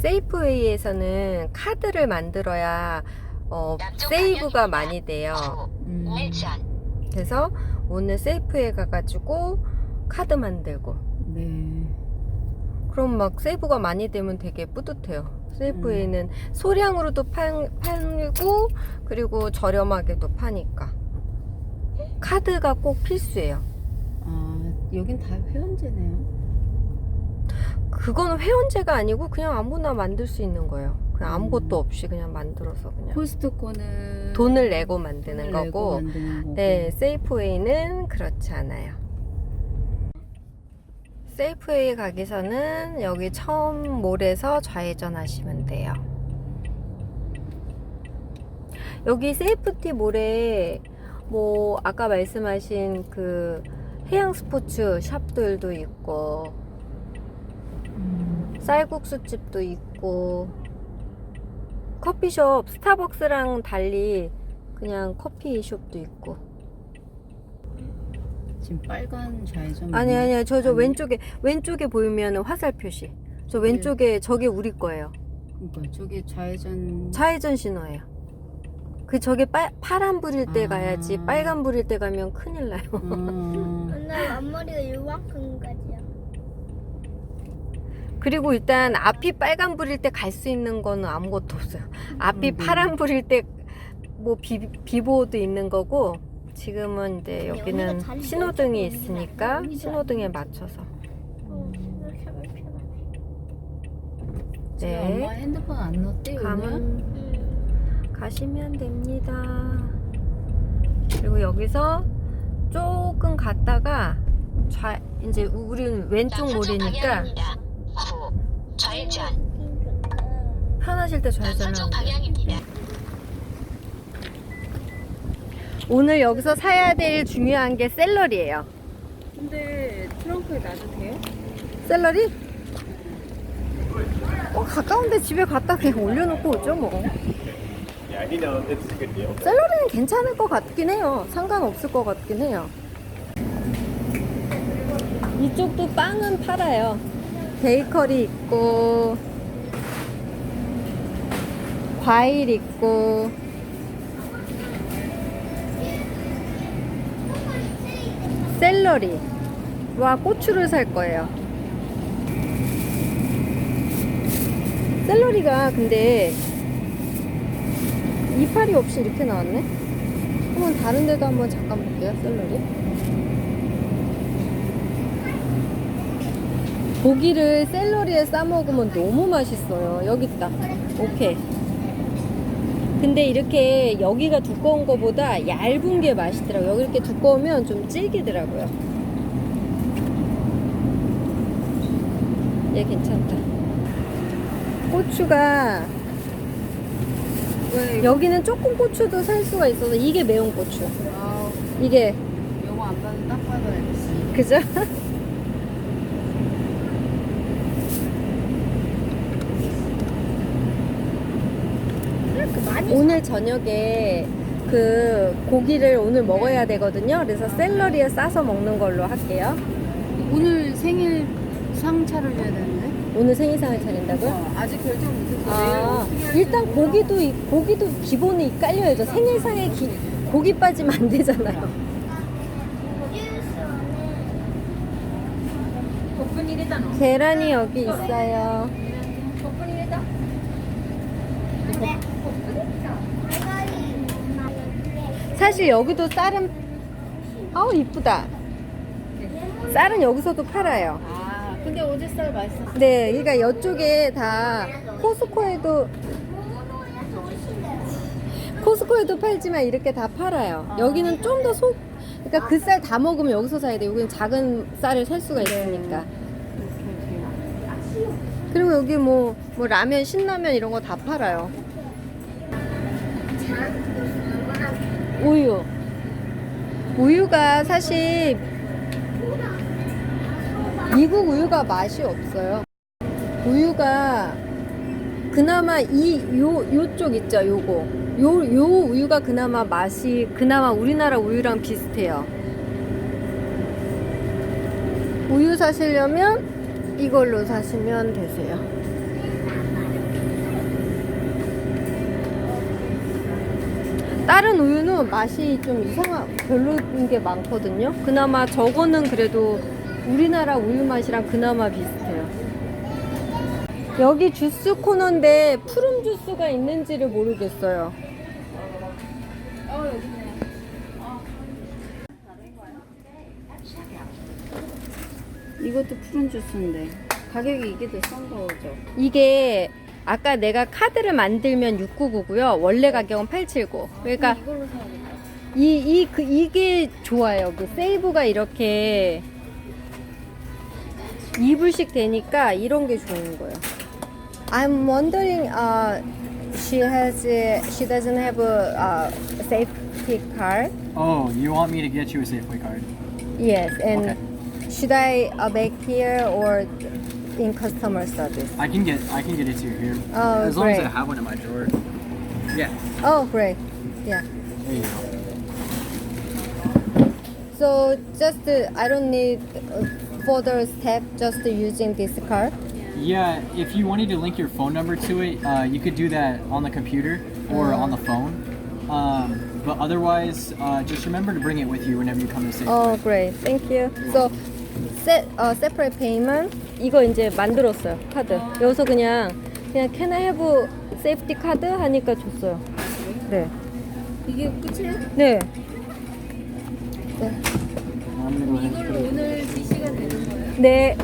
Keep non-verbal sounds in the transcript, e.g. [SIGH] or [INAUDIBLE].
세이프웨이에서는 카드를 만들어야 어, 세이브가 많이 돼요. 음. 그래서 오늘 세이프에 가가지고 카드 만들고 네. 그럼 막 세이브가 많이 되면 되게 뿌듯해요. 세이프에는 소량으로도 팔, 팔고 그리고 저렴하게도 파니까 카드가 꼭 필수예요. 아, 여긴 다 회원제네요. 그건 회원제가 아니고 그냥 아무나 만들 수 있는 거예요. 그냥 음. 아무것도 없이 그냥 만들어서 그냥 코스트코는 돈을 내고 만드는 돈을 내고 거고 만드는 거고. 네, 세이프웨이는 그렇지 않아요. 세이프웨이 가기서는 여기 처음 몰에서 좌회전 하시면 돼요. 여기 세이프티 몰에 뭐 아까 말씀하신 그 해양 스포츠 샵들도 있고 음. 쌀국수 집도 있고 커피숍 스타벅스랑 달리 그냥 커피숍도 있고 지금 빨간 좌회전. 아니 아니야 저저 아니. 왼쪽에 왼쪽에 보이면 화살 표시 저 왼쪽에 저게 우리 거예요 그러니까 저게 좌회전. 좌회전 신호예요 그 저게 빨, 파란 불일 때 아. 가야지 빨간 불일 때 가면 큰일 나요 [LAUGHS] 음. 오늘 앞머리가 이만큼까지야. 그리고 일단 앞이 빨간 불일 때 갈 수 있는 거는 아무것도 없어요 앞이 음. 파란 불일 때 뭐 비보도 있는 거고 지금은 이제 여기는 신호등이 있으니까? 신호등에 맞춰서 어, 네. 엄마 핸드폰 안 넣었대? 가면 음. 가시면 됩니다. 그리고 여기서 조금 갔다가 좌 이제 우리는 왼쪽. 후. 좌회전. 편하실 때 좌회전을. 방향입니다. 오늘 여기서 사야 될 중요한 게 샐러리예요. 근데 트렁크에 놔도 돼요? 샐러리? 어, 가까운데 집에 갔다 그냥 올려놓고 오죠 뭐. Yeah, I need to know if it's a good deal. 샐러리는 괜찮을 것 같긴 해요. 상관없을 것 같긴 해요. 이쪽도 빵은 팔아요. 베이커리 있고, 과일 있고, 샐러리 와 고추를 살 거예요. 샐러리가 근데 이파리 없이 이렇게 나왔네? 한번 다른 데도 한번 잠깐 볼게요, 샐러리. 고기를 샐러리에 싸 먹으면 너무 맛있어요. 여기 있다. 오케이. 근데 이렇게 여기가 두꺼운 거보다 얇은 게 맛있더라고요. 여기 이렇게 두꺼우면 좀 질기더라고요. 얘 괜찮다. 고추가 왜? 여기는 조금 고추도 살 수가 있어서 이게 매운 고추. 아, 이게 영어 안 봐도 딱 알겠어. 그죠? [LAUGHS] 이렇게 많이 오늘 저녁에 그 고기를 오늘 먹어야 되거든요. 그래서 샐러리에 싸서 먹는 걸로 할게요. 오늘 생일 상 차려줘야 되는데? 오늘 생일상을 차린다고요? 어, 아직 결정 못했어. 아, 일단 고기도 이- 고기도 기본에 깔려야죠. 생일상에 기- 고기 빠지면 안 되잖아요. 계란이 여기 있어요. 사실 여기도 쌀은 아우 이쁘다. 쌀은 여기서도 팔아요. 아, 근데 어제 쌀 맛있었어. 네, 그러니까 이쪽에 다 코스코에도 코스코에도 팔지만 이렇게 다 팔아요. 여기는 좀 더 속, 그러니까 그 쌀 다 먹으면 여기서 사야 돼. 여기는 작은 쌀을 살 수가 있으니까. 그리고 여기 뭐, 뭐 라면, 신라면 이런 거 다 팔아요. 우유. 우유가 사실 미국 우유가 맛이 없어요. 우유가 그나마 이 요 요쪽 있죠, 요거. 요 요 우유가 그나마 맛이 그나마 우리나라 우유랑 비슷해요. 우유 사시려면 이걸로 사시면 되세요. 다른 우유는 맛이 좀 이상한 별로인 게 많거든요. 그나마 저거는 그래도 우리나라 우유 맛이랑 그나마 비슷해요. 여기 주스 코너인데 푸른 주스가 있는지를 모르겠어요. 이것도 푸른 주스인데 가격이 이게 더 싼 거죠? 이게 아까 내가 카드를 만들면 699고요. 원래 가격은 879. 그러니까 이걸로 사야겠다. 이, 이, 그, 이게 좋아요. 그 세이브가 이렇게 2불씩 되니까 이런 게 좋은 거예요. I'm wondering, uh, she has, uh, she doesn't have a uh, safety card. Oh, you want me to get you a Safeway card? Yes, and Okay. should I uh, make here or in customer service? I can get I can get it to you here. Oh, as long as I have one in my drawer. Yeah. Oh, great. Yeah. There you go. So just uh, I don't need uh, further step. Just using this card. Yeah, if you wanted to link your phone number to it, uh, you could do that on the computer or on the phone. Um, but otherwise, uh, just remember to bring it with you whenever you come to Safeway. Oh, great. Thank you. So set uh, separate payment. 이거 이제 만들었어요 카드. 여기서 그냥 그냥 Can I have safety card 하니까 줬어요. 네. 이게 끝이에요? 네. Put 이걸로 오늘 지시가 되는 거예요? 네.